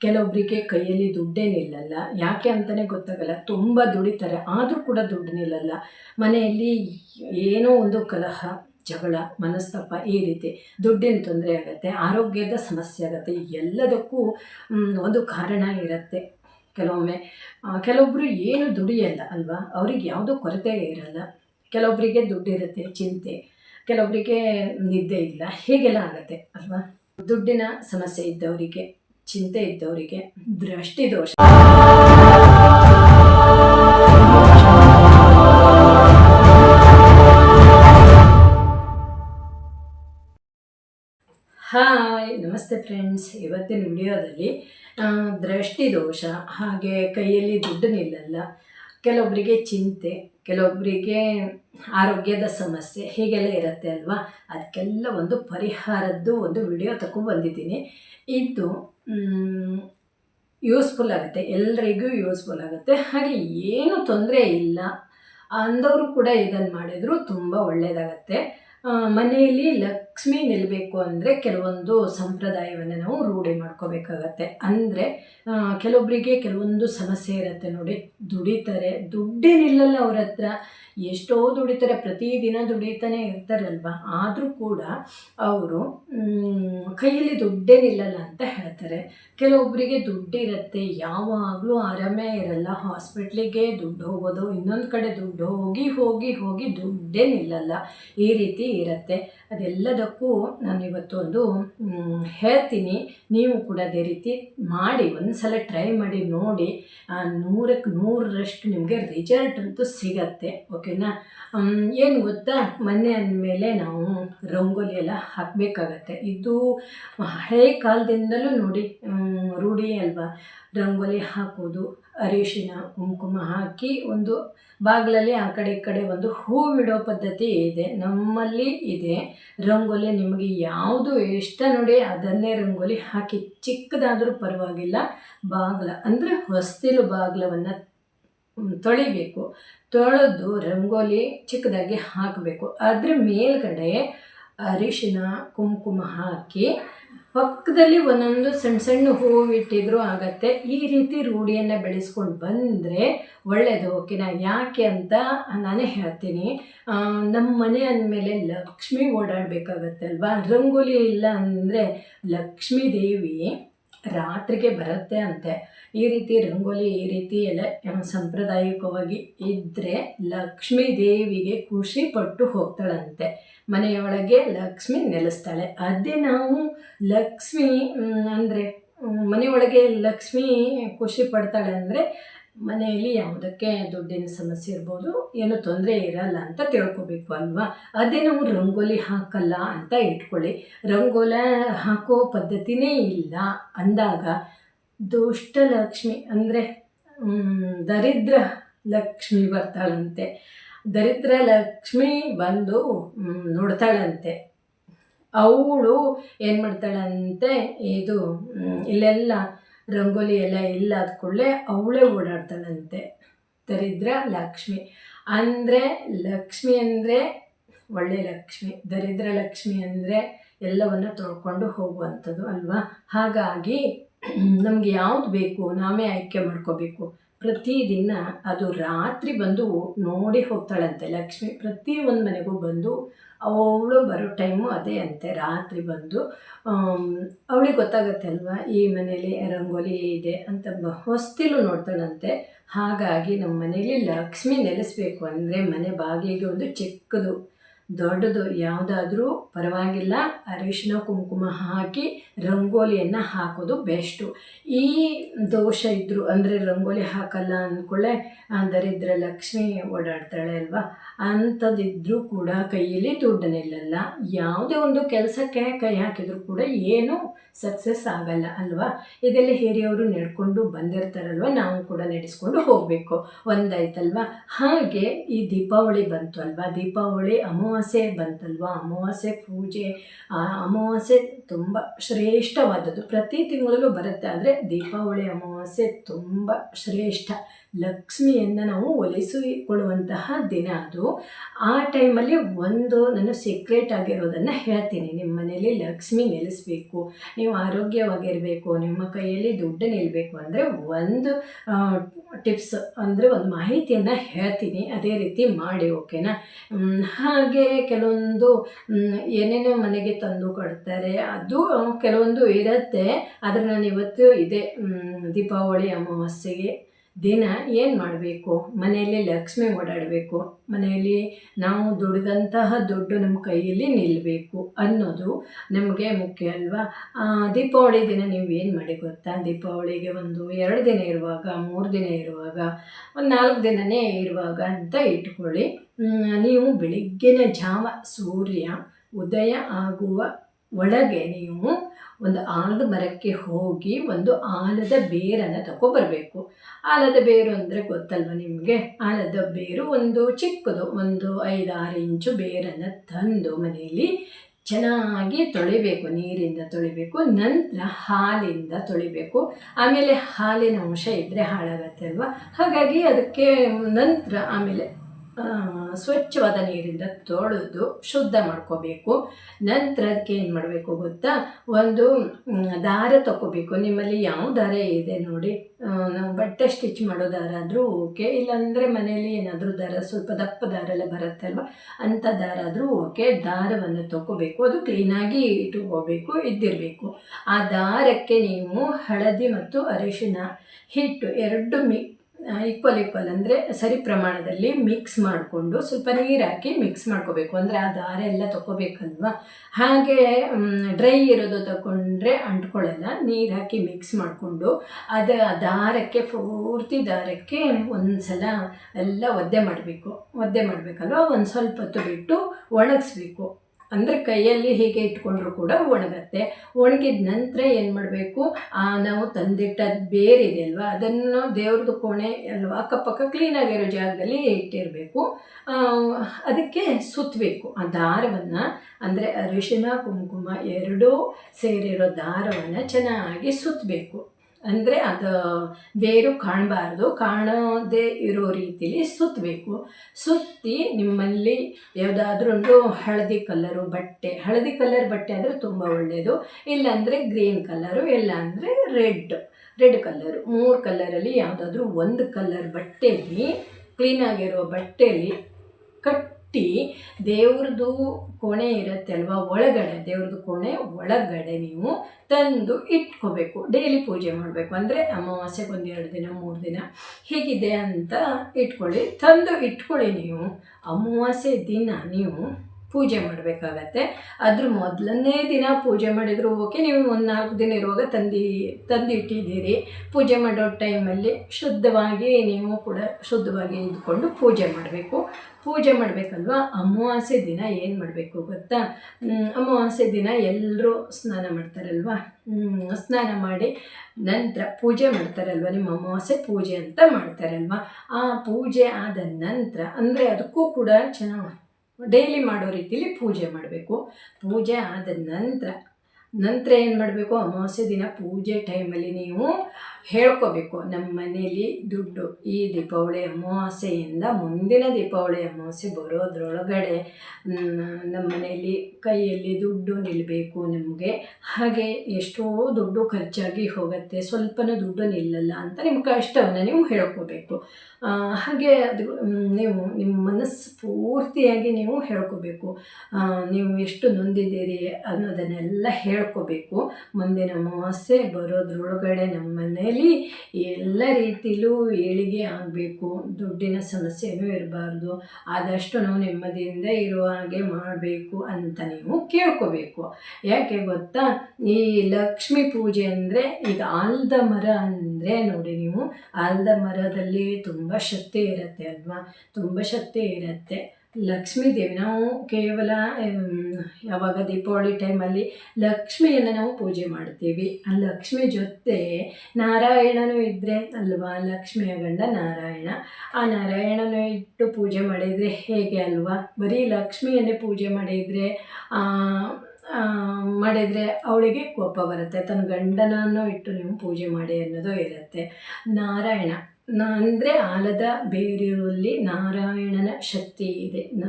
ಕೆಲವೊಬ್ಬರಿಗೆ ಕೈಯಲ್ಲಿ ದುಡ್ಡೇ ನಿಲ್ಲಲ್ಲ. ಯಾಕೆ ಅಂತಲೇ ಗೊತ್ತಾಗಲ್ಲ. ತುಂಬ ದುಡಿತಾರೆ. ಆದರೂ ಕೂಡ ದುಡ್ಡು ನಿಲ್ಲಲ್ಲ. ಮನೆಯಲ್ಲಿ ಏನೋ ಒಂದು ಕಲಹ, ಜಗಳ, ಮನಸ್ತಾಪ ಈ ರೀತಿ ದುಡ್ಡಿನ ತೊಂದರೆ ಆಗುತ್ತೆ, ಆರೋಗ್ಯದ ಸಮಸ್ಯೆ ಆಗುತ್ತೆ, ಎಲ್ಲದಕ್ಕೂ ಒಂದು ಕಾರಣ ಇರುತ್ತೆ. ಕೆಲವೊಮ್ಮೆ ಕೆಲವೊಬ್ಬರು ಏನು ದುಡಿಯಲ್ಲ ಅಲ್ವಾ? ಅವ್ರಿಗೆ ಯಾವುದೂ ಕೊರತೆ ಇರಲ್ಲ. ಕೆಲವೊಬ್ಬರಿಗೆ ದುಡ್ಡಿರುತ್ತೆ, ಚಿಂತೆ. ಕೆಲವೊಬ್ಬರಿಗೆ ನಿದ್ದೆ ಇಲ್ಲ. ಹೀಗೆಲ್ಲ ಆಗುತ್ತೆ ಅಲ್ವಾ? ದುಡ್ಡಿನ ಸಮಸ್ಯೆ ಇದ್ದವರಿಗೆ. ಚಿಂತೆ ಇದ್ದವರಿಗೆ ದೃಷ್ಟಿ ದೋಷ. ಹಾಯ್, ನಮಸ್ತೆ ಫ್ರೆಂಡ್ಸ್. ಇವತ್ತಿನ ವಿಡಿಯೋದಲ್ಲಿ ದೃಷ್ಟಿ ದೋಷ, ಹಾಗೆ ಕೈಯಲ್ಲಿ ದುಡ್ಡು ನಿಲ್ಲಲ್ಲ ಕೆಲವೊಬ್ಬರಿಗೆ ಚಿಂತೆ ಕೆಲವೊಬ್ಬರಿಗೆ ಆರೋಗ್ಯದ ಸಮಸ್ಯೆ ಹೀಗೆಲ್ಲ ಇರುತ್ತೆ ಅಲ್ವಾ? ಅದಕ್ಕೆಲ್ಲ ಒಂದು ಪರಿಹಾರದ್ದು ಒಂದು ವಿಡಿಯೋ ತಗೊಂಡು ಬಂದಿದ್ದೀನಿ. ಇದು ಯೂಸ್ಫುಲ್ ಆಗುತ್ತೆ. ಎಲ್ಲರಿಗೂ ಯೂಸ್ಫುಲ್ ಆಗುತ್ತೆ. ಹಾಗೆ ಏನು ತೊಂದರೆ ಇಲ್ಲ. ಅಂದವರು ಕೂಡ ಇದನ್ನು ಮಾಡಿದರೂ ತುಂಬ ಒಳ್ಳೆಯದಾಗತ್ತೆ ಮನೆಯಲ್ಲಿ ಮನೆಯಲ್ಲಿ ಲಕ್ಷ್ಮಿ ನಿಲ್ಲಬೇಕು ಅಂದರೆ ಕೆಲವೊಂದು ಸಂಪ್ರದಾಯವನ್ನು ನಾವು ರೂಢಿ ಮಾಡ್ಕೋಬೇಕಾಗತ್ತೆ. ಅಂದರೆ ಕೆಲವೊಬ್ಬರಿಗೆ ಕೆಲವೊಂದು ಸಮಸ್ಯೆ ಇರುತ್ತೆ ನೋಡಿ. ದುಡಿತಾರೆ. ದುಡ್ಡೇ ನಿಲ್ಲಲ್ಲ ಅವ್ರ ಹತ್ರ. ಎಷ್ಟೋ ದುಡಿತಾರೆ. ಪ್ರತಿದಿನ ದುಡಿತಾನೆ ಇರ್ತಾರಲ್ವ? ಆದರೂ ಕೂಡ ಅವರು ಕೈಯಲ್ಲಿ ದುಡ್ಡೇ ನಿಲ್ಲಲ್ಲ ಅಂತ ಹೇಳ್ತಾರೆ. ಕೆಲವೊಬ್ಬರಿಗೆ ದುಡ್ಡಿರುತ್ತೆ ಯಾವಾಗಲೂ ಆರಾಮೇ ಇರಲ್ಲ. ಹಾಸ್ಪಿಟ್ಲಿಗೆ ದುಡ್ಡು ಹೋಗೋದು, ಇನ್ನೊಂದು ಕಡೆ ದುಡ್ಡು ಹೋಗಿ ಹೋಗಿ ಹೋಗಿ ದುಡ್ಡೇ ನಿಲ್ಲಲ್ಲ. ಈ ರೀತಿ ಇರುತ್ತೆ. ಅದೆಲ್ಲದಕ್ಕೂ ನಾನು ಇವತ್ತು ಒಂದು ಹೇಳ್ತೀನಿ. ನೀವು ಕೂಡ ಅದೇ ರೀತಿ ಮಾಡಿ ಒಂದು ಸಲ ಟ್ರೈ ಮಾಡಿ, ನೋಡಿ. ನೂರಕ್ಕೆ ನೂರರಷ್ಟು ನಿಮಗೆ ರಿಸಲ್ಟ್ ಅಂತೂ ಸಿಗತ್ತೆ ಓಕೆನಾ ಏನು ಗೊತ್ತಾ? ಮೊನ್ನೆ ಅಂದಮೇಲೆ ನಾವು ರಂಗೋಲಿ ಎಲ್ಲ ಹಾಕಬೇಕಾಗತ್ತೆ. ಇದು ಹಳೆ ಕಾಲದಿಂದಲೂ ನೋಡಿ ರೂಢಿ ಅಲ್ವಾ? ರಂಗೋಲಿ ಹಾಕೋದು ಅರಿಶಿನ, ಕುಂಕುಮ ಹಾಕಿ ಒಂದು ಬಾಗಿಲಲ್ಲಿ ಆ ಕಡೆ ಈ ಕಡೆ ಒಂದು ಹೂ ಬಿಡೋ ಪದ್ಧತಿ ಇದೆ. ನಮ್ಮಲ್ಲಿ ಇದೆ. ರಂಗೋಲಿ ನಿಮಗೆ ಯಾವುದು ಇಷ್ಟ ನೋಡಿ ಅದನ್ನೇ ರಂಗೋಲಿ ಹಾಕಿ ಚಿಕ್ಕದಾದರೂ ಪರವಾಗಿಲ್ಲ. ಬಾಗಿಲ ಅಂದರೆ ಹೊಸ್ತಿಲು ಬಾಗಿಲವನ್ನು ತೊಳಿಬೇಕು. ತೊಳೆದು ರಂಗೋಲಿ ಚಿಕ್ಕದಾಗಿ ಹಾಕಬೇಕು. ಅದ್ರ ಮೇಲ್ಗಡೆ ಅರಿಶಿನ, ಕುಂಕುಮ ಹಾಕಿ ಪಕ್ಕದಲ್ಲಿ ಒಂದೊಂದು ಸಣ್ಣ ಸಣ್ಣ ಹೂವು ಇಟ್ಟಿದ್ರು ಆಗತ್ತೆ. ಈ ರೀತಿ ರೂಢಿಯನ್ನು ಬೆಳೆಸ್ಕೊಂಡು ಬಂದರೆ ಒಳ್ಳೆಯದು ಓಕೆನಾ? ಯಾಕೆ ಅಂತ ನಾನೇ ಹೇಳ್ತೀನಿ. ನಮ್ಮ ಮನೆ ಅಂದಮೇಲೆ ಲಕ್ಷ್ಮಿ ಓಡಾಡಬೇಕಾಗತ್ತೆ ಅಲ್ವಾ ರಂಗೋಲಿ ಇಲ್ಲ ಅಂದರೆ ಲಕ್ಷ್ಮೀ ದೇವಿ ರಾತ್ರಿಗೆ ಬರುತ್ತೆ ಅಂತೆ. ಈ ರೀತಿ ರಂಗೋಲಿ ಈ ರೀತಿ ಎಲ್ಲ ಸಾಂಪ್ರದಾಯಿಕವಾಗಿ ಇದ್ದರೆ ಲಕ್ಷ್ಮೀ ದೇವಿಗೆ ಖುಷಿ ಪಟ್ಟು ಹೋಗ್ತಾಳಂತೆ. ಮನೆಯೊಳಗೆ ಲಕ್ಷ್ಮಿ ನೆಲೆಸ್ತಾಳೆ. ಅದೇ ನಾವು ಲಕ್ಷ್ಮಿ ಅಂದರೆ ಮನೆಯೊಳಗೆ ಲಕ್ಷ್ಮಿ ಖುಷಿ ಪಡ್ತಾಳೆ ಅಂದರೆ ಮನೆಯಲ್ಲಿ ಯಾವುದಕ್ಕೆ ದುಡ್ಡಿನ ಸಮಸ್ಯೆ ಇರ್ಬೋದು, ಏನೂ ತೊಂದರೆ ಇರಲ್ಲ ಅಂತ ತಿಳ್ಕೊಬೇಕು ಅಲ್ವಾ? ಅದೇ ನಾವು ರಂಗೋಲಿ ಹಾಕಲ್ಲ ಅಂತ ಇಟ್ಕೊಳ್ಳಿ. ರಂಗೋಲ ಹಾಕೋ ಪದ್ಧತಿನೇ ಇಲ್ಲ. ಅಂದಾಗ ದುಷ್ಟ ಲಕ್ಷ್ಮಿ ಅಂದರೆ ದರಿದ್ರ ಲಕ್ಷ್ಮಿ ಬರ್ತಾಳಂತೆ. ದರಿದ್ರ ಲಕ್ಷ್ಮಿ ಬಂದು ನೋಡ್ತಾಳಂತೆ. ಅವಳು ಏನು ಮಾಡ್ತಾಳಂತೆ, ಇದು ಇಲ್ಲೆಲ್ಲ ರಂಗೋಲಿ ಎಲ್ಲ ಇಲ್ಲ ಆದ ಕೂಡಲೇ ಅವಳೇ ಓಡಾಡ್ತಾಳಂತೆ. ದರಿದ್ರ ಲಕ್ಷ್ಮಿ. ಅಂದರೆ ಲಕ್ಷ್ಮಿ ಅಂದರೆ ಒಳ್ಳೆ ಲಕ್ಷ್ಮಿ. ದರಿದ್ರ ಲಕ್ಷ್ಮಿ ಅಂದರೆ ಎಲ್ಲವನ್ನು ತೊಳ್ಕೊಂಡು ಹೋಗುವಂಥದ್ದು ಅಲ್ವಾ? ಹಾಗಾಗಿ ನಮಗೆ ಯಾವ್ದು ಬೇಕು, ನಾವೇ ಆಯ್ಕೆ ಮಾಡ್ಕೋಬೇಕು. ಪ್ರತಿದಿನ ಅದು ರಾತ್ರಿ ಬಂದು ನೋಡಿ ಹೋಗ್ತಾಳಂತೆ ಲಕ್ಷ್ಮಿ. ಪ್ರತಿ ಒಂದು ಮನೆಗೂ ಬಂದು ಅವಳು ಬರೋ ಟೈಮು ಅದೇ ಅಂತೆ, ರಾತ್ರಿ ಬಂದು ಅವಳಿಗೆ ಗೊತ್ತಾಗುತ್ತೆ ಅಲ್ವಾ, ಈ ಮನೇಲಿ ರಂಗೋಲಿ ಇದೆ ಅಂತ ಹೊಸ್ತಿಲು ನೋಡ್ತಾಳಂತೆ. ಹಾಗಾಗಿ ನಮ್ಮ ಮನೇಲಿ ಲಕ್ಷ್ಮಿ ನೆಲೆಸಬೇಕು ಅಂದರೆ ಮನೆ ಬಾಗಿಲಿಗೆ ಒಂದು ಚಿಕ್ಕದು ದೊಡ್ಡದು ಯಾವುದಾದ್ರೂ ಪರವಾಗಿಲ್ಲ, ಅರಿಶಿನ ಕುಂಕುಮ ಹಾಕಿ ರಂಗೋಲಿಯನ್ನು ಹಾಕೋದು ಬೆಸ್ಟು ಈ ದೋಷ ಇದ್ದರು ಅಂದರೆ ರಂಗೋಲಿ ಹಾಕಲ್ಲ ಅಂದ್ಕೊಳ್ಳೆ ದರಿದ್ರ ಲಕ್ಷ್ಮಿ ಓಡಾಡ್ತಾಳೆ ಅಲ್ವಾ? ಅಂಥದ್ದಿದ್ರೂ ಕೂಡ ಕೈಯಲ್ಲಿ ದುಡ್ಡು ನಿಲ್ಲಲ್ಲ ಯಾವುದೇ ಒಂದು ಕೆಲಸಕ್ಕೆ ಕೈ ಹಾಕಿದರೂ ಕೂಡ ಏನು ಸಕ್ಸಸ್ ಆಗಲ್ಲ ಅಲ್ವಾ? ಇದೆಲ್ಲ ಹಿರಿಯವರು ನಡ್ಕೊಂಡು ಬಂದಿರ್ತಾರಲ್ವ? ನಾವು ಕೂಡ ನಡೆಸ್ಕೊಂಡು ಹೋಗಬೇಕು. ಒಂದಾಯ್ತಲ್ವಾ? ಹಾಗೆ ಈ ದೀಪಾವಳಿ ಬಂತು ಅಲ್ವಾ? ದೀಪಾವಳಿ ಅಮಾವಾಸ್ಯೆ ಬಂತಲ್ವಾ? ಅಮಾವಾಸ್ಯೆ ಪೂಜೆ ಅಮಾವಾಸ್ಯೆ ತುಂಬ ಶ್ರೇಷ್ಠವಾದದ್ದು. ಪ್ರತಿ ತಿಂಗಳಲ್ಲೂ ಬರುತ್ತೆ, ಆದರೆ ದೀಪಾವಳಿ ಅಮಾವಾಸ್ಯೆ ಅಮಾವಾಸ್ಯೆ ತುಂಬ ಶ್ರೇಷ್ಠ. ಲಕ್ಷ್ಮಿಯನ್ನು ನಾವು ಒಲಿಸಿಕೊಳ್ಳುವಂತಹ ದಿನ ಅದು. ಆ ಟೈಮಲ್ಲಿ ಒಂದು ನಾನು ಸೀಕ್ರೆಟ್ ಆಗಿರೋದನ್ನು ಹೇಳ್ತೀನಿ. ನಿಮ್ಮ ಮನೆಯಲ್ಲಿ ಲಕ್ಷ್ಮಿ ನೆಲೆಸಬೇಕು, ನೀವು ಆರೋಗ್ಯವಾಗಿರಬೇಕು, ನಿಮ್ಮ ಕೈಯಲ್ಲಿ ದುಡ್ಡು ನಿಲ್ಲಬೇಕು ಅಂದರೆ ಒಂದು ಟಿಪ್ಸ್ ಅಂದರೆ ಒಂದು ಮಾಹಿತಿಯನ್ನು ಹೇಳ್ತೀನಿ. ಅದೇ ರೀತಿ ಮಾಡಿ, ಓಕೆನಾ? ಹಾಗೆ ಕೆಲವೊಂದು ಏನೇನೋ ಮನೆಗೆ ತಂದು ಕೊಡ್ತಾರೆ. ಅದು ಕೆಲವೊಂದು ಇರುತ್ತೆ. ಆದರೆ ನಾನು ಇವತ್ತು ಇದೇ ದೀಪಾವಳಿ ಅಮಾವಾಸ್ಯೆಗೆ ದಿನ ಏನು ಮಾಡಬೇಕು? ಮನೆಯಲ್ಲಿ ಲಕ್ಷ್ಮಿ ಓಡಾಡಬೇಕು. ಮನೆಯಲ್ಲಿ ನಾವು ದುಡಿದಂತಹ ದುಡ್ಡು ನಮ್ಮ ಕೈಯಲ್ಲಿ ನಿಲ್ಲಬೇಕು ಅನ್ನೋದು ನಮಗೆ ಮುಖ್ಯ ಅಲ್ವಾ? ದೀಪಾವಳಿ ದಿನ ನೀವು ಏನು ಮಾಡಿ ಗೊತ್ತಾ? ದೀಪಾವಳಿಗೆ ಒಂದು ಎರಡು ದಿನ ಇರುವಾಗ, ಮೂರು ದಿನ ಇರುವಾಗ, ಒಂದು ನಾಲ್ಕು ದಿನನೇ ಇರುವಾಗ ಅಂತ ಇಟ್ಕೊಳ್ಳಿ. ನೀವು ಬೆಳಿಗ್ಗಿನ ಜಾವ ಸೂರ್ಯ, ಉದಯ ಆಗುವ ಒಳಗೆ ನೀವು ಒಂದು ಆಲದ ಮರಕ್ಕೆ ಹೋಗಿ ಒಂದು ಆಲದ ಬೇರನ್ನು ತಗೊಬರ್ಬೇಕು ಆಲದ ಬೇರು ಅಂದರೆ ಗೊತ್ತಲ್ವ ನಿಮಗೆ? ಆಲದ ಬೇರು ಒಂದು ಚಿಕ್ಕದು, ಒಂದು ಐದಾರು ಇಂಚು ಬೇರನ್ನು ತಂದು ಮನೆಯಲ್ಲಿ ಚೆನ್ನಾಗಿ ತೊಳಿಬೇಕು, ನೀರಿಂದ ತೊಳಿಬೇಕು, ನಂತರ ಹಾಲಿಂದ ತೊಳಿಬೇಕು. ಆಮೇಲೆ ಹಾಲಿನ ಅಂಶ ಇದ್ದರೆ ಹಾಳಾಗತ್ತೆ ಅಲ್ವಾ ಹಾಗಾಗಿ ಅದಕ್ಕೆ ನಂತರ ಆಮೇಲೆ ಸ್ವಚ್ಛವಾದ ನೀರಿಂದ ತೊಳೆದು ಶುದ್ಧ ಮಾಡ್ಕೋಬೇಕು. ನಂತರ ಅದಕ್ಕೆ ಏನು ಮಾಡಬೇಕು ಗೊತ್ತಾ? ಒಂದು ದಾರ ತಗೋಬೇಕು ನಿಮ್ಮಲ್ಲಿ ಯಾವ ದಾರ ಇದೆ ನೋಡಿ. ನಾವು ಬಟ್ಟೆ ಸ್ಟಿಚ್ ಮಾಡೋ ದಾರ ಆದರೂ ಓಕೆ. ಇಲ್ಲಾಂದರೆ ಮನೆಯಲ್ಲಿ ಏನಾದರೂ ದಾರ, ಸ್ವಲ್ಪ ದಪ್ಪ ದಾರ ಎಲ್ಲ ಬರುತ್ತಲ್ವ ಅಂಥ ದಾರ ಆದರೂ ಓಕೆ. ದಾರವನ್ನು ತಗೋಬೇಕು ಅದು ಕ್ಲೀನಾಗಿ ಇಟ್ಕೋಬೇಕು, ಇದ್ದಿರಬೇಕು. ಆ ದಾರಕ್ಕೆ ನೀವು ಹಳದಿ ಮತ್ತು ಅರಿಶಿನ ಹಿಟ್ಟು, ಎರಡು ಮಿ ಈಕ್ವಲ್ ಈಕ್ವಲ್ ಅಂದರೆ ಸರಿ ಪ್ರಮಾಣದಲ್ಲಿ ಮಿಕ್ಸ್ ಮಾಡಿಕೊಂಡು ಸ್ವಲ್ಪ ನೀರು ಹಾಕಿ ಮಿಕ್ಸ್ ಮಾಡ್ಕೋಬೇಕು. ಅಂದರೆ ಆ ದಾರ ಎಲ್ಲ ತಗೋಬೇಕಲ್ವ ಹಾಗೆ ಡ್ರೈ ಇರೋದು ತಗೊಂಡ್ರೆ ಅಂಟ್ಕೊಳ್ಳಲ್ಲ. ನೀರು ಹಾಕಿ ಮಿಕ್ಸ್ ಮಾಡಿಕೊಂಡು ಅದು ದಾರಕ್ಕೆ, ಪೂರ್ತಿ ದಾರಕ್ಕೆ ಒಂದು ಸಲ ಎಲ್ಲ ಒದ್ದೆ ಮಾಡಬೇಕು. ಒದ್ದೆ ಮಾಡಬೇಕಲ್ವ? ಒಂದು ಸ್ವಲ್ಪ ಹೊತ್ತು ಬಿಟ್ಟು ಒಣಗಿಸ್ಬೇಕು. ಅಂದರೆ ಕೈಯಲ್ಲಿ ಹೀಗೆ ಇಟ್ಕೊಂಡ್ರು ಕೂಡ ಒಣಗತ್ತೆ. ಒಣಗಿದ ನಂತರ ಏನು ಮಾಡಬೇಕು? ನಾವು ತಂದಿಟ್ಟದ್ದು ಬೇರಿದೆ ಅಲ್ವಾ? ಅದನ್ನು ದೇವ್ರದ್ದು ಕೋಣೆ ಅಲ್ವಾ? ಅಕ್ಕಪಕ್ಕ ಕ್ಲೀನಾಗಿರೋ ಜಾಗದಲ್ಲಿ ಇಟ್ಟಿರಬೇಕು. ಅದಕ್ಕೆ ಸುತ್ತಬೇಕು ಆ ದಾರವನ್ನು, ಅಂದರೆ ಅರಿಶಿನ, ಕುಂಕುಮ ಎರಡೂ ಸೇರಿರೋ ದಾರವನ್ನು ಚೆನ್ನಾಗಿ ಸುತ್ತಬೇಕು ಅಂದರೆ ಅದು ಬೇರು ಕಾಣಬಾರ್ದು, ಕಾಣದೇ ಇರೋ ರೀತಿಲಿ ಸುತ್ತಬೇಕು ಸುತ್ತಿ ನಿಮ್ಮಲ್ಲಿ ಯಾವುದಾದ್ರೂ ಹಳದಿ ಕಲ್ಲರು ಬಟ್ಟೆ, ಹಳದಿ ಕಲರ್ ಬಟ್ಟೆ ಅಂದರೆ ತುಂಬ ಒಳ್ಳೆಯದು ಇಲ್ಲಾಂದರೆ ಗ್ರೀನ್ ಕಲರು ಇಲ್ಲ ಅಂದರೆ ರೆಡ್ ರೆಡ್ ಕಲರು. ಮೂರು ಕಲರಲ್ಲಿ ಯಾವುದಾದ್ರೂ ಒಂದು ಕಲರ್ ಬಟ್ಟೆಯಲ್ಲಿ ಕ್ಲೀನಾಗಿರೋ ಬಟ್ಟೆಯಲ್ಲಿ ಕಟ್ಟಿ ದೇವ್ರದ್ದು ಕೋಣೆ ಇರುತ್ತೆ ಅಲ್ವಾ? ಒಳಗಡೆ ದೇವ್ರದ್ದು ಕೋಣೆ ಒಳಗಡೆ ನೀವು ತಂದು ಇಟ್ಕೋಬೇಕು. ಡೈಲಿ ಪೂಜೆ ಮಾಡಬೇಕು. ಅಂದರೆ ಅಮಾವಾಸ್ಯೆಗೆ ಒಂದು ಎರಡು ದಿನ, ಮೂರು ದಿನ ಹೇಗಿದೆ ಅಂತ ಇಟ್ಕೊಳ್ಳಿ. ತಂದು ಇಟ್ಕೊಳ್ಳಿ ನೀವು. ಅಮಾವಾಸ್ಯೆ ದಿನ ನೀವು ಪೂಜೆ ಮಾಡಬೇಕಾಗತ್ತೆ. ಅದ್ರ ಮೊದಲನೇ ದಿನ ಪೂಜೆ ಮಾಡಿದ್ರು ಓಕೆ, ನೀವು ಒಂದು ನಾಲ್ಕು ದಿನ ಇರುವಾಗ ತಂದು ತಂದು ಇಟ್ಟಿದ್ದೀರಿ ಪೂಜೆ ಮಾಡೋ ಟೈಮಲ್ಲಿ ಶುದ್ಧವಾಗಿ ನೀವು ಕೂಡ ಶುದ್ಧವಾಗಿ ಇದ್ಕೊಂಡು ಪೂಜೆ ಮಾಡಬೇಕು. ಪೂಜೆ ಮಾಡಬೇಕಲ್ವಾ? ಅಮಾವಾಸ್ಯೆ ದಿನ ಏನು ಮಾಡಬೇಕು ಗೊತ್ತಾ? ಅಮಾವಾಸ್ಯೆ ದಿನ ಎಲ್ಲರೂ ಸ್ನಾನ ಮಾಡ್ತಾರಲ್ವಾ? ಸ್ನಾನ ಮಾಡಿ ನಂತರ ಪೂಜೆ ಮಾಡ್ತಾರಲ್ವ? ನಿಮ್ಮ ಅಮಾವಾಸ್ಯೆ ಪೂಜೆ ಅಂತ ಮಾಡ್ತಾರಲ್ವ? ಆ ಪೂಜೆ ಆದ ನಂತರ, ಅಂದರೆ ಅದಕ್ಕೂ ಕೂಡ ಚೆನ್ನಾಗಿ ಡೈಲಿ ಮಾಡೋ ರೀತಿಲಿ ಪೂಜೆ ಮಾಡಬೇಕು. ಪೂಜೆ ಆದ ನಂತರ ನಂತರ ಏನು ಮಾಡಬೇಕು? ಅಮಾವಾಸ್ಯೆ ದಿನ ಪೂಜೆ ಟೈಮಲ್ಲಿ ನೀವು ಹೇಳ್ಕೋಬೇಕು. ನಮ್ಮ ಮನೆಯಲ್ಲಿ ದುಡ್ಡು ಈ ದೀಪಾವಳಿ ಅಮಾವಾಸ್ಯೆಯಿಂದ ಮುಂದಿನ ದೀಪಾವಳಿ ಅಮಾವಾಸ್ಯೆ ಬರೋದ್ರೊಳಗಡೆ ನಮ್ಮ ಮನೆಯಲ್ಲಿ ಕೈಯಲ್ಲಿ ದುಡ್ಡು ನಿಲ್ಲಬೇಕು ನಿಮಗೆ. ಹಾಗೆ ಎಷ್ಟೋ ದುಡ್ಡು ಖರ್ಚಾಗಿ ಹೋಗುತ್ತೆ. ಸ್ವಲ್ಪನೂ ದುಡ್ಡು ನಿಲ್ಲಲ್ಲ ಅಂತ ನಿಮ್ಮ ಕಷ್ಟವನ್ನು ನೀವು ಹೇಳ್ಕೋಬೇಕು. ಹಾಗೆ ಅದು ನೀವು ನಿಮ್ಮ ಮನಸ್ಸು ಪೂರ್ತಿಯಾಗಿ ನೀವು ಹೇಳ್ಕೋಬೇಕು. ನೀವು ಎಷ್ಟು ನೊಂದಿದ್ದೀರಿ ಅನ್ನೋದನ್ನೆಲ್ಲ ಹೇಳ್ಕೋಬೇಕು ಮುಂದಿನ ಅಮಾವಾಸ್ಯೆ ಬರೋದ್ರೊಳಗಡೆ ನಮ್ಮ ಮನೆಯಲ್ಲಿ ಎಲ್ಲ ರೀತಿಯಲ್ಲೂ ಏಳಿಗೆ ಆಗಬೇಕು. ದುಡ್ಡಿನ ಸಮಸ್ಯೆನೂ ಇರಬಾರ್ದು. ಆದಷ್ಟು ನಾವು ನೆಮ್ಮದಿಯಿಂದ ಇರುವ ಹಾಗೆ ಮಾಡಬೇಕು ಅಂತ ನೀವು ಕೇಳ್ಕೋಬೇಕು. ಯಾಕೆ ಗೊತ್ತಾ? ಈ ಲಕ್ಷ್ಮಿ ಪೂಜೆ ಅಂದರೆ ಈಗ ಆಲ್ದ ಮರ ಅಂದರೆ ನೋಡಿ ನೀವು, ಆಲ್ದ ಮರದಲ್ಲಿ ತುಂಬ ಶಕ್ತಿ ಇರುತ್ತೆ ಅಲ್ವಾ? ತುಂಬ ಶಕ್ತಿ ಇರುತ್ತೆ. ಲಕ್ಷ್ಮೀ ದೇವಿ. ನಾವು ಕೇವಲ ಯಾವಾಗ ದೀಪಾವಳಿ ಟೈಮಲ್ಲಿ ಲಕ್ಷ್ಮಿಯನ್ನು ನಾವು ಪೂಜೆ ಮಾಡ್ತೀವಿ. ಆ ಲಕ್ಷ್ಮಿ ಜೊತೆ ನಾರಾಯಣನೂ ಇದ್ದರೆ ಅಲ್ವಾ? ಲಕ್ಷ್ಮಿಯ ಗಂಡ ನಾರಾಯಣ. ಆ ನಾರಾಯಣನ ಇಟ್ಟು ಪೂಜೆ ಮಾಡಿದರೆ ಹೇಗೆ ಅಲ್ವಾ? ಬರೀ ಲಕ್ಷ್ಮಿಯನ್ನೇ ಪೂಜೆ ಮಾಡಿದರೆ ಮಾಡಿದರೆ ಅವಳಿಗೆ ಕೋಪ ಬರುತ್ತೆ. ತನ್ನ ಗಂಡನನ್ನು ಇಟ್ಟು ನೀವು ಪೂಜೆ ಮಾಡಿ ಅನ್ನೋದು ಇರುತ್ತೆ. ನಾರಾಯಣ. ಅಂದರೆ ಆಲದ ಬೇರಿಯಲ್ಲಿ ನಾರಾಯಣನ ಶಕ್ತಿ ಇದೆ. ನ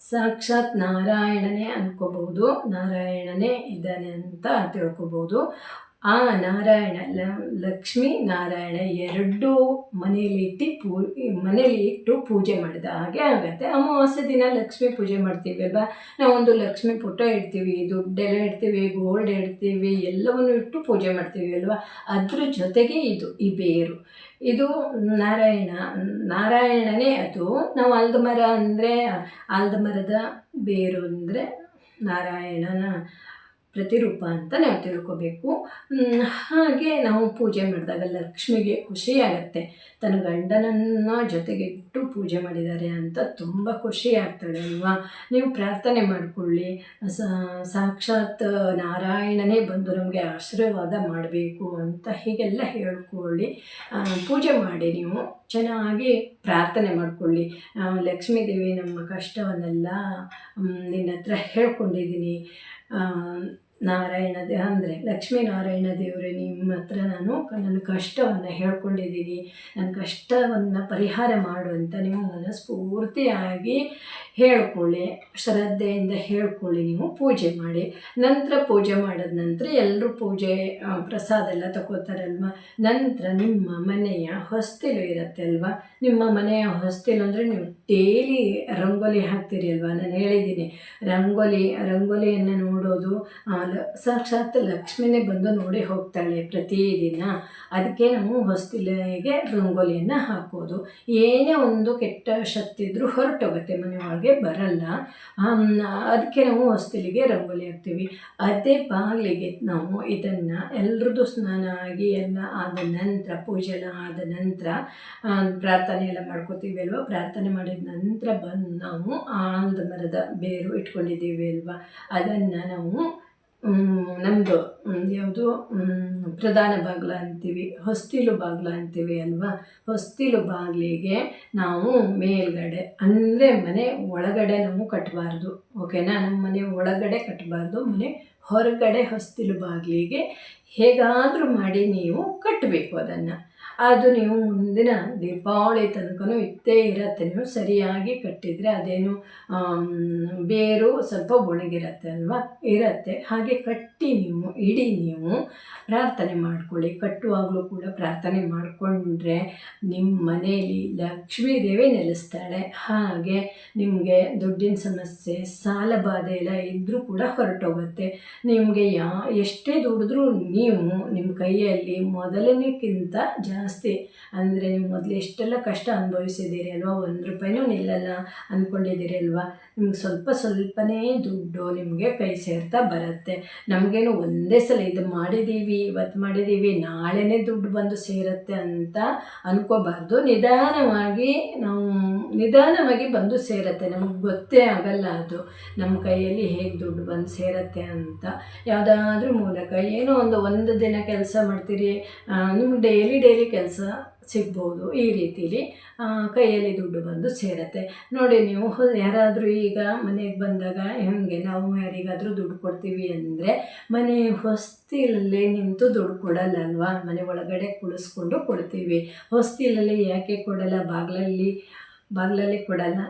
ಸಾಕ್ಷಾತ್ ನಾರಾಯಣನೇ ಅನ್ಕೋಬಹುದು. ನಾರಾಯಣನೇ ಇದ್ದಾನೆ ಅಂತ ತಿಳ್ಕೊಬೋದು ಆ ನಾರಾಯಣ ಲಕ್ಷ್ಮೀ ನಾರಾಯಣ ಎರಡೂ ಮನೆಯಲ್ಲಿ ಇಟ್ಟು ಪೂ ಮನೆಯಲ್ಲಿ ಇಟ್ಟು ಪೂಜೆ ಮಾಡಿದ ಹಾಗೆ ಆಗುತ್ತೆ. ಅಮಾವಾಸ್ಯೆ ದಿನ ಲಕ್ಷ್ಮಿ ಪೂಜೆ ಮಾಡ್ತೀವಿ ಅಲ್ವಾ? ನಾವೊಂದು ಲಕ್ಷ್ಮಿ ಪುಟ್ಟ ಇಡ್ತೀವಿ, ದುಡ್ಡೆಲ್ಲ ಇಡ್ತೀವಿ, ಗೋಲ್ಡ್ ಇಡ್ತೀವಿ, ಎಲ್ಲವನ್ನು ಇಟ್ಟು ಪೂಜೆ ಮಾಡ್ತೀವಿ ಅಲ್ವಾ? ಅದ್ರ ಜೊತೆಗೆ ಇದು, ಈ ಬೇರು. ಇದು ನಾರಾಯಣ ನಾರಾಯಣನೇ ಅದು. ನಾವು ಆಲದ ಮರ ಅಂದರೆ ಆಲದ ಮರದ ಬೇರು ಅಂದರೆ ನಾರಾಯಣನ ಪ್ರತಿರೂಪ ಅಂತ ನಾವು ತಿಳ್ಕೊಬೇಕು. ಹಾಗೆ ನಾವು ಪೂಜೆ ಮಾಡಿದಾಗ ಲಕ್ಷ್ಮಿಗೆ ಖುಷಿಯಾಗತ್ತೆ ತನ್ನ ಗಂಡನನ್ನು ಜೊತೆಗೆ ಇಟ್ಟು ಪೂಜೆ ಮಾಡಿದ್ದಾರೆ ಅಂತ ತುಂಬ ಖುಷಿ ಆಗ್ತಾಳೆ ಅಲ್ವಾ? ನೀವು ಪ್ರಾರ್ಥನೆ ಮಾಡಿಕೊಳ್ಳಿ. ಸಾಕ್ಷಾತ್ ನಾರಾಯಣನೇ ಬಂದು ನಮಗೆ ಆಶೀರ್ವಾದ ಮಾಡಬೇಕು ಅಂತ ಹೀಗೆಲ್ಲ ಹೇಳ್ಕೊಳ್ಳಿ. ಪೂಜೆ ಮಾಡಿ ನೀವು ಚೆನ್ನಾಗಿ ಪ್ರಾರ್ಥನೆ ಮಾಡಿಕೊಳ್ಳಿ. ಲಕ್ಷ್ಮೀ ದೇವಿ ನಮ್ಮ ಕಷ್ಟವನ್ನೆಲ್ಲ ನಿನ್ನ ಹತ್ರ ಹೇಳ್ಕೊಂಡಿದ್ದೀನಿ. ನಾರಾಯಣ ದೇ, ಅಂದರೆ ಲಕ್ಷ್ಮೀನಾರಾಯಣ ದೇವರೇ, ನಿಮ್ಮ ಹತ್ರ ನಾನು ನನ್ನ ಕಷ್ಟವನ್ನು ಹೇಳ್ಕೊಂಡಿದ್ದೀನಿ. ನನ್ನ ಕಷ್ಟವನ್ನು ಪರಿಹಾರ ಮಾಡು ಅಂತ ನೀವು ಮನಸ್ಫೂರ್ತಿಯಾಗಿ ಹೇಳ್ಕೊಳ್ಳಿ, ಶ್ರದ್ಧೆಯಿಂದ ಹೇಳ್ಕೊಳ್ಳಿ ನೀವು, ಪೂಜೆ ಮಾಡಿ. ನಂತರ ಪೂಜೆ ಮಾಡಿದ ನಂತರ ಎಲ್ಲರೂ ಪೂಜೆ ಪ್ರಸಾದ ಎಲ್ಲ ತಗೋತಾರಲ್ವ ನಂತರ ನಿಮ್ಮ ಮನೆಯ ಹೊಸ್ತಿಲು ಇರುತ್ತೆ ಅಲ್ವಾ? ನಿಮ್ಮ ಮನೆಯ ಹೊಸ್ತಿಲು ಅಂದರೆ ನೀವು ಡೈಲಿ ರಂಗೋಲಿ ಹಾಕ್ತೀರಿ ಅಲ್ವಾ? ನಾನು ಹೇಳಿದ್ದೀನಿ, ರಂಗೋಲಿ, ರಂಗೋಲಿಯನ್ನು ನೋಡೋದು ಸಾಕ್ಷಾತ್ ಲಕ್ಷ್ಮಿನೇ ಬಂದು ನೋಡಿ ಹೋಗ್ತಾಳೆ ಪ್ರತಿದಿನ. ಅದಕ್ಕೆ ನಾವು ಹೊಸ್ತಿಲಿಗೆ ರಂಗೋಲಿಯನ್ನು ಹಾಕೋದು. ಏನೇ ಒಂದು ಕೆಟ್ಟ ಶಕ್ತಿ ಇದ್ರೂ ಹೊರಟೋಗುತ್ತೆ ಮನೆ ಒಳಗೆ ಬರಲ್ಲ. ಅದಕ್ಕೆ ನಾವು ಹೊಸ್ತಿಲಿಗೆ ರಂಗೋಲಿ ಹಾಕ್ತೀವಿ. ಅದೇ ಬಾಗಿಲಿಗೆ ನಾವು ಇದನ್ನು ಎಲ್ರದ್ದು ಸ್ನಾನ ಆಗಿ ಎಲ್ಲ ಆದ ನಂತರ, ಪೂಜೆ ಎಲ್ಲ ಆದ ನಂತರ ಪ್ರಾರ್ಥನೆ ಎಲ್ಲ ಮಾಡ್ಕೋತೀವಿ ಅಲ್ವಾ? ಪ್ರಾರ್ಥನೆ ಮಾಡಿದ ನಂತರ ಬಂದು ನಾವು ಆಲದ ಮರದ ಬೇರು ಇಟ್ಕೊಂಡಿದ್ದೀವಿ ಅಲ್ವಾ? ಅದನ್ನು ನಾವು ನಮ್ಮದು ಯಾವುದು ಪ್ರಧಾನ ಬಾಗಿಲ ಅಂತೀವಿ, ಹೊಸ್ತಿಲು ಬಾಗಿಲ ಅಂತೀವಿ ಅಲ್ವಾ? ಹೊಸ್ತಿಲು ಬಾಗಿಲಿಗೆ ನಾವು ಮೇಲ್ಗಡೆ, ಅಂದರೆ ಮನೆ ಒಳಗಡೆ ನಾವು ಕಟ್ಟಬಾರ್ದು ಓಕೆನಾ? ನಮ್ಮ ಮನೆ ಒಳಗಡೆ ಕಟ್ಟಬಾರ್ದು ಮನೆ ಹೊರಗಡೆ ಹೊಸ್ತಿಲು ಬಾಗಿಲಿಗೆ ಹೇಗಾದರೂ ಮಾಡಿ ನೀವು ಕಟ್ಟಬೇಕು ಅದನ್ನು. ಅದು ನೀವು ಮುಂದಿನ ದೀಪಾವಳಿ ತನಕನೂ ಇತ್ತೇ ಇರತ್ತೆ. ನೀವು ಸರಿಯಾಗಿ ಕಟ್ಟಿದರೆ ಅದೇನು ಬೇರು ಸ್ವಲ್ಪ ಒಣಗಿರತ್ತೆ ಅಲ್ವಾ? ಇರತ್ತೆ. ಹಾಗೆ ಕಟ್ಟಿ ನೀವು, ಇಡೀ ನೀವು ಪ್ರಾರ್ಥನೆ ಮಾಡ್ಕೊಳ್ಳಿ. ಕಟ್ಟುವಾಗಲೂ ಕೂಡ ಪ್ರಾರ್ಥನೆ ಮಾಡಿಕೊಂಡ್ರೆ ನಿಮ್ಮ ಮನೆಯಲ್ಲಿ ಲಕ್ಷ್ಮೀ ದೇವಿ ನೆಲೆಸ್ತಾಳೆ. ಹಾಗೆ ನಿಮಗೆ ದುಡ್ಡಿನ ಸಮಸ್ಯೆ, ಸಾಲ ಬಾಧೆ ಎಲ್ಲ ಇದ್ದರೂ ಕೂಡ ಹೊರಟೋಗುತ್ತೆ. ನಿಮಗೆ ಯಾ, ಎಷ್ಟೇ ದುಡಿದ್ರೂ ನೀವು ನಿಮ್ಮ ಕೈಯಲ್ಲಿ ಮೊದಲನೇಕ್ಕಿಂತ ಜಾಸ್ತಿ ಅಂದರೆ ನೀವು ಮೊದಲು ಎಷ್ಟೆಲ್ಲ ಕಷ್ಟ ಅನುಭವಿಸಿದ್ದೀರಿ ಅಲ್ವಾ? ಒಂದು ರೂಪಾಯಿನೂ ನಿಲ್ಲಲ್ಲ ಅಂದ್ಕೊಂಡಿದ್ದೀರಿ ಅಲ್ವಾ? ನಿಮ್ಗೆ ಸ್ವಲ್ಪ ಸ್ವಲ್ಪನೇ ದುಡ್ಡು ನಿಮಗೆ ಕೈ ಸೇರ್ತಾ ಬರುತ್ತೆ. ನಮಗೇನು ಒಂದೇ ಸಲ ಇದು ಮಾಡಿದ್ದೀವಿ ಇವತ್ತು ಮಾಡಿದ್ದೀವಿ ನಾಳೆನೇ ದುಡ್ಡು ಬಂದು ಸೇರುತ್ತೆ ಅಂತ ಅಂದ್ಕೋಬಾರ್ದು ನಿಧಾನವಾಗಿ ನಾವು ನಿಧಾನವಾಗಿ ಬಂದು ಸೇರುತ್ತೆ. ನಮಗೆ ಗೊತ್ತೇ ಆಗಲ್ಲ ಅದು. ನಮ್ಮ ಕೈಯಲ್ಲಿ ಹೇಗೆ ದುಡ್ಡು ಬಂದು ಸೇರುತ್ತೆ ಅಂತ. ಯಾವುದಾದ್ರೂ ಮೂಲಕ ಏನೋ ಒಂದು ಒಂದು ದಿನ ಕೆಲಸ ಮಾಡ್ತೀರಿ. ನಿಮ್ಗೆ ಡೈಲಿ ಡೈಲಿ ಕೆಲಸ ಸಿಗ್ಬೋದು ಈ ರೀತಿಲಿ ಕೈಯಲ್ಲಿ ದುಡ್ಡು ಬಂದು ಸೇರತ್ತೆ. ನೋಡಿ, ನೀವು ಯಾರಾದರೂ ಈಗ ಮನೆಗೆ ಬಂದಾಗ ಹೆಂಗೆ ನಾವು ಯಾರಿಗಾದರೂ ದುಡ್ಡು ಕೊಡ್ತೀವಿ ಅಂದರೆ ಮನೆ ಹೊಸ್ತಿಲಲ್ಲೇ ನಿಂತು ದುಡ್ಡು ಕೊಡಲ್ಲ ಅಲ್ವಾ ಮನೆ ಒಳಗಡೆ ಕುಳಿಸ್ಕೊಂಡು ಕೊಡ್ತೀವಿ. ಹೊಸ್ತಿಲಲ್ಲಿ ಯಾಕೆ ಕೊಡಲ್ಲ? ಬಾಗಿಲಲ್ಲಿ ಬಾಗಿಲಲ್ಲಿ ಕೊಡಲ್ಲ.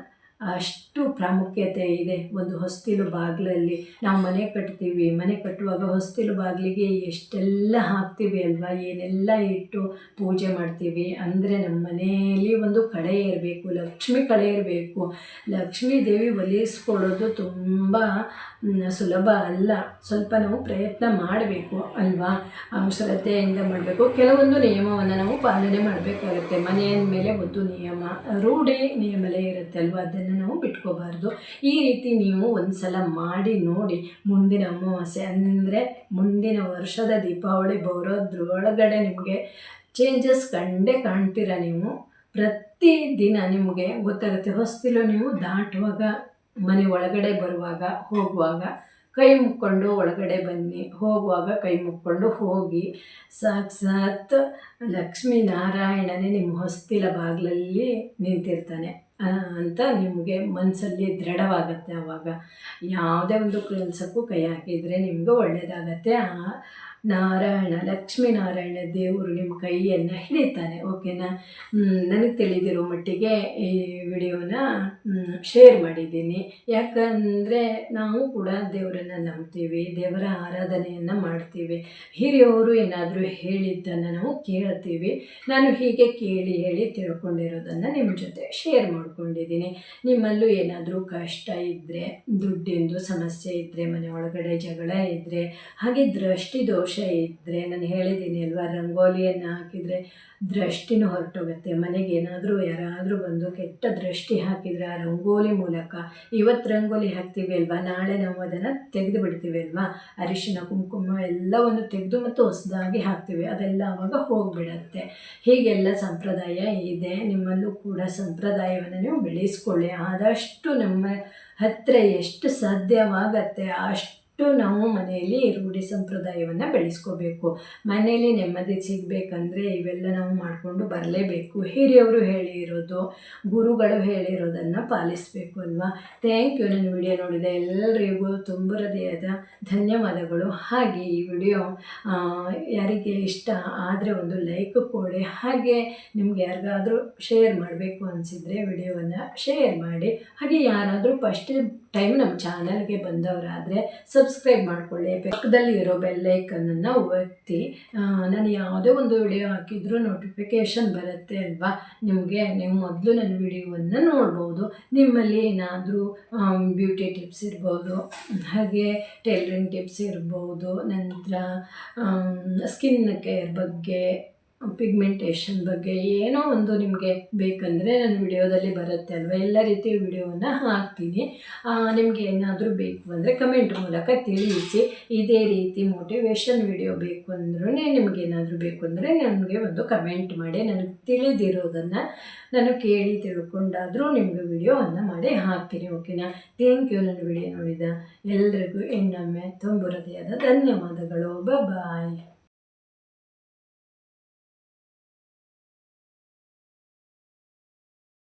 ಅಷ್ಟು ಪ್ರಾಮುಖ್ಯತೆ ಇದೆ ಒಂದು ಹೊಸ್ತಿಲು ಬಾಗಿಲಲ್ಲಿ. ನಾವು ಮನೆ ಕಟ್ತೀವಿ, ಮನೆ ಕಟ್ಟುವಾಗ ಹೊಸ್ತಿಲು ಬಾಗಿಲಿಗೆ ಎಷ್ಟೆಲ್ಲ ಹಾಕ್ತೀವಿ ಅಲ್ವಾ? ಏನೆಲ್ಲ ಇಟ್ಟು ಪೂಜೆ ಮಾಡ್ತೀವಿ? ಅಂದರೆ ನಮ್ಮ ಮನೆಯಲ್ಲಿ ಒಂದು ಕಡೆ ಇರಬೇಕು, ಲಕ್ಷ್ಮಿ ಕಡೆ ಇರಬೇಕು. ಲಕ್ಷ್ಮೀ ದೇವಿ ಒಲಿಸ್ಕೊಳ್ಳೋದು ತುಂಬ ಸುಲಭ ಅಲ್ಲ. ಸ್ವಲ್ಪ ನಾವು ಪ್ರಯತ್ನ ಮಾಡಬೇಕು ಅಲ್ವಾ? ಶ್ರದ್ಧೆಯಿಂದ ಮಾಡಬೇಕು. ಕೆಲವೊಂದು ನಿಯಮವನ್ನು ನಾವು ಪಾಲನೆ ಮಾಡಬೇಕಾಗುತ್ತೆ. ಮನೆಯ ಮೇಲೆ ಒಂದು ನಿಯಮ, ರೂಢಿ ನಿಯಮಲೇ ಇರುತ್ತೆ ಅಲ್ವಾ? ಅದನ್ನು ನಾವು ಬಿಟ್ಕೋಬಾರ್ದು. ಈ ರೀತಿ ನೀವು ಒಂದು ಸಲ ಮಾಡಿ ನೋಡಿ ಮುಂದಿನ ಅಮಾವಾಸ್ಯೆ, ಅಂದರೆ ಮುಂದಿನ ವರ್ಷದ ದೀಪಾವಳಿ ಬರೋದ್ರೊಳಗಡೆ ನಿಮಗೆ ಚೇಂಜಸ್ ಕಂಡೇ ಕಾಣ್ತೀರ ನೀವು. ಪ್ರತಿ ದಿನ ನಿಮಗೆ ಗೊತ್ತಾಗುತ್ತೆ, ಹೊಸ್ತಿಲು ನೀವು ದಾಟುವಾಗ, ಮನೆ ಒಳಗಡೆ ಬರುವಾಗ, ಹೋಗುವಾಗ ಕೈ ಮುಕ್ಕೊಂಡು ಒಳಗಡೆ ಬನ್ನಿ. ಹೋಗುವಾಗ ಕೈ ಮುಕ್ಕೊಂಡು ಹೋಗಿ. ಸಾಕ್ಷಾತ್ ಲಕ್ಷ್ಮೀನಾರಾಯಣನೇ ನಿಮ್ಮ ಹೊಸ್ತಿಲ ಬಾಗಿಲಲ್ಲಿ ನಿಂತಿರ್ತಾನೆ. ಅಂತ ನಿಮಗೆ ಮನಸ್ಸಲ್ಲಿ ದೃಢವಾಗತ್ತೆ ಆವಾಗ ಯಾವುದೇ ಒಂದು ಕೆಲಸಕ್ಕೂ ಕೈ ಹಾಕಿದರೆ ನಿಮಗೂ ಒಳ್ಳೆಯದಾಗತ್ತೆ ಆ ನಾರಾಯಣ, ಲಕ್ಷ್ಮೀನಾರಾಯಣ ದೇವರು ನಿಮ್ಮ ಕೈಯನ್ನು ಹಿಡಿತಾನೆ ಓಕೆನಾ ನನಗೆ ತಿಳಿದಿರೋ ಮಟ್ಟಿಗೆ ಈ ವಿಡಿಯೋನ ಶೇರ್ ಮಾಡಿದ್ದೀನಿ. ಯಾಕಂದರೆ ನಾವು ಕೂಡ ದೇವರನ್ನು ನಂಬ್ತೀವಿ, ದೇವರ ಆರಾಧನೆಯನ್ನು ಮಾಡ್ತೀವಿ. ಹಿರಿಯವರು ಏನಾದರೂ ಹೇಳಿದ್ದನ್ನು ನಾವು ಕೇಳ್ತೀವಿ. ನಾನು ಹೀಗೆ ಕೇಳಿ ಹೇಳಿ ತಿಳ್ಕೊಂಡಿರೋದನ್ನು ನಿಮ್ಮ ಜೊತೆ ಶೇರ್ ಮಾಡ್ಕೊಂಡಿದ್ದೀನಿ. ನಿಮ್ಮಲ್ಲೂ ಏನಾದರೂ ಕಷ್ಟ ಇದ್ದರೆ ದುಡ್ಡಿಂದು ಸಮಸ್ಯೆ ಇದ್ದರೆ ಮನೆ ಒಳಗಡೆ ಜಗಳ ಇದ್ದರೆ ಹಾಗೆ ದೃಷ್ಟಿ ದೋಷ ಇದ್ದರೆ ನಾನು ಹೇಳಿದ್ದೀನಿ ಅಲ್ವಾ, ರಂಗೋಲಿಯನ್ನು ಹಾಕಿದರೆ ದೃಷ್ಟಿನೂ ಹೊರಟೋಗುತ್ತೆ. ಮನೆಗೆ ಏನಾದರೂ ಯಾರಾದರೂ ಬಂದು ಕೆಟ್ಟ ದೃಷ್ಟಿ ಹಾಕಿದರೆ ಆ ರಂಗೋಲಿ ಮೂಲಕ ಇವತ್ತು ರಂಗೋಲಿ ಹಾಕ್ತೀವಿ ಅಲ್ವಾ, ನಾಳೆ ನಾವು ಅದನ್ನು ತೆಗೆದು ಬಿಡ್ತೀವಿ ಅಲ್ವಾ, ಅರಿಶಿನ, ಕುಂಕುಮ ಎಲ್ಲವನ್ನು ತೆಗೆದು ಮತ್ತು ಹೊಸದಾಗಿ ಹಾಕ್ತೀವಿ, ಅದೆಲ್ಲ ಆವಾಗ ಹೋಗಿಬಿಡತ್ತೆ. ಹೀಗೆಲ್ಲ ಸಂಪ್ರದಾಯ ಇದೆ. ನಿಮ್ಮಲ್ಲೂ ಕೂಡ ಸಂಪ್ರದಾಯವನ್ನು ನೀವು ಬೆಳೆಸ್ಕೊಳ್ಳಿ. ಆದಷ್ಟು ನಮ್ಮ ಹತ್ತಿರ ಎಷ್ಟು ಸಾಧ್ಯವಾಗತ್ತೆ, ಅಷ್ಟು ನಾವು ಮನೆಯಲ್ಲಿ ರೂಢಿ ಸಂಪ್ರದಾಯವನ್ನು ಬೆಳೆಸ್ಕೋಬೇಕು. ಮನೆಯಲ್ಲಿ ನೆಮ್ಮದಿ ಸಿಗಬೇಕಂದ್ರೆ ಇವೆಲ್ಲ ನಾವು ಮಾಡಿಕೊಂಡು ಬರಲೇಬೇಕು. ಹಿರಿಯವರು ಹೇಳಿರೋದು, ಗುರುಗಳು ಹೇಳಿರೋದನ್ನು ಪಾಲಿಸಬೇಕು ಅಲ್ವಾ? ಥ್ಯಾಂಕ್ ಯು ನನ್ನ ವಿಡಿಯೋ ನೋಡಿದ ಎಲ್ಲರಿಗೂ ತುಂಬ ಹೃದಯದ ಧನ್ಯವಾದಗಳು. ಹಾಗೆ ಈ ವಿಡಿಯೋ ಯಾರಿಗೆ ಇಷ್ಟ ಆದರೆ ಒಂದು ಲೈಕ್ ಕೊಡಿ. ಹಾಗೆ ನಿಮ್ಗೆ ಯಾರಿಗಾದರೂ ಶೇರ್ ಮಾಡಬೇಕು ಅನಿಸಿದರೆ ವಿಡಿಯೋವನ್ನು ಶೇರ್ ಮಾಡಿ. ಹಾಗೆ ಯಾರಾದರೂ ಫಸ್ಟ್ ಟೈಮ್ ನಮ್ಮ ಚಾನಲ್ಗೆ ಬಂದವರಾದರೆ ಸಬ್ಸ್ಕ್ರೈಬ್ ಮಾಡಿಕೊಳ್ಳಿ. ಪಕ್ಕದಲ್ಲಿ ಇರೋ ಬೆಲ್ಲೈಕನನ್ನು ಒತ್ತಿ. ನಾನು ಯಾವುದೇ ಒಂದು ವಿಡಿಯೋ ಹಾಕಿದರೂ ನೋಟಿಫಿಕೇಷನ್ ಬರುತ್ತೆ ಅಲ್ವಾ? ನಿಮಗೆ, ನೀವು ಮೊದಲು ನನ್ನ ವಿಡಿಯೋವನ್ನು ನೋಡ್ಬೋದು. ನಿಮ್ಮಲ್ಲಿ ಏನಾದರೂ ಬ್ಯೂಟಿ ಟಿಪ್ಸ್ ಇರ್ಬೋದು, ಹಾಗೆ ಟೈಲರಿಂಗ್ ಟಿಪ್ಸ್ ಇರ್ಬೋದು, ನಂತರ ಸ್ಕಿನ್ ಕೇರ್ ಬಗ್ಗೆ ಪಿಗ್ಮೆಂಟೇಷನ್ ಬಗ್ಗೆ ಏನೋ ಒಂದು ನಿಮಗೆ ಬೇಕಂದರೆ ನನ್ನ ವಿಡಿಯೋದಲ್ಲಿ ಬರುತ್ತೆ ಅಲ್ವಾ? ಎಲ್ಲ ರೀತಿಯ ವಿಡಿಯೋವನ್ನು ಹಾಕ್ತೀನಿ. ನಿಮಗೆ ಏನಾದರೂ ಬೇಕು ಅಂದರೆ ಕಮೆಂಟ್ ಮೂಲಕ ತಿಳಿಸಿ. ಇದೇ ರೀತಿ ಮೋಟಿವೇಶನ್ ವಿಡಿಯೋ ಬೇಕು ಅಂದ್ರೂ ನಿಮಗೇನಾದರೂ ಬೇಕು ಅಂದರೆ ನನಗೆ ಒಂದು ಕಮೆಂಟ್ ಮಾಡಿ. ನನಗೆ ತಿಳಿದಿರೋದನ್ನು ನಾನು ಕೇಳಿ ತಿಳ್ಕೊಂಡಾದರೂ ನಿಮಗೆ ವಿಡಿಯೋವನ್ನು ಮಾಡಿ ಹಾಕ್ತೀನಿ ಓಕೆನಾ ಥ್ಯಾಂಕ್ ಯು ನನ್ನ ವಿಡಿಯೋ ನೋಡಿದ ಎಲ್ರಿಗೂ. ಇನ್ನೊಮ್ಮೆ ತುಂಬ ಹೃದಯದ ಧನ್ಯವಾದಗಳು. ಬಾಯ್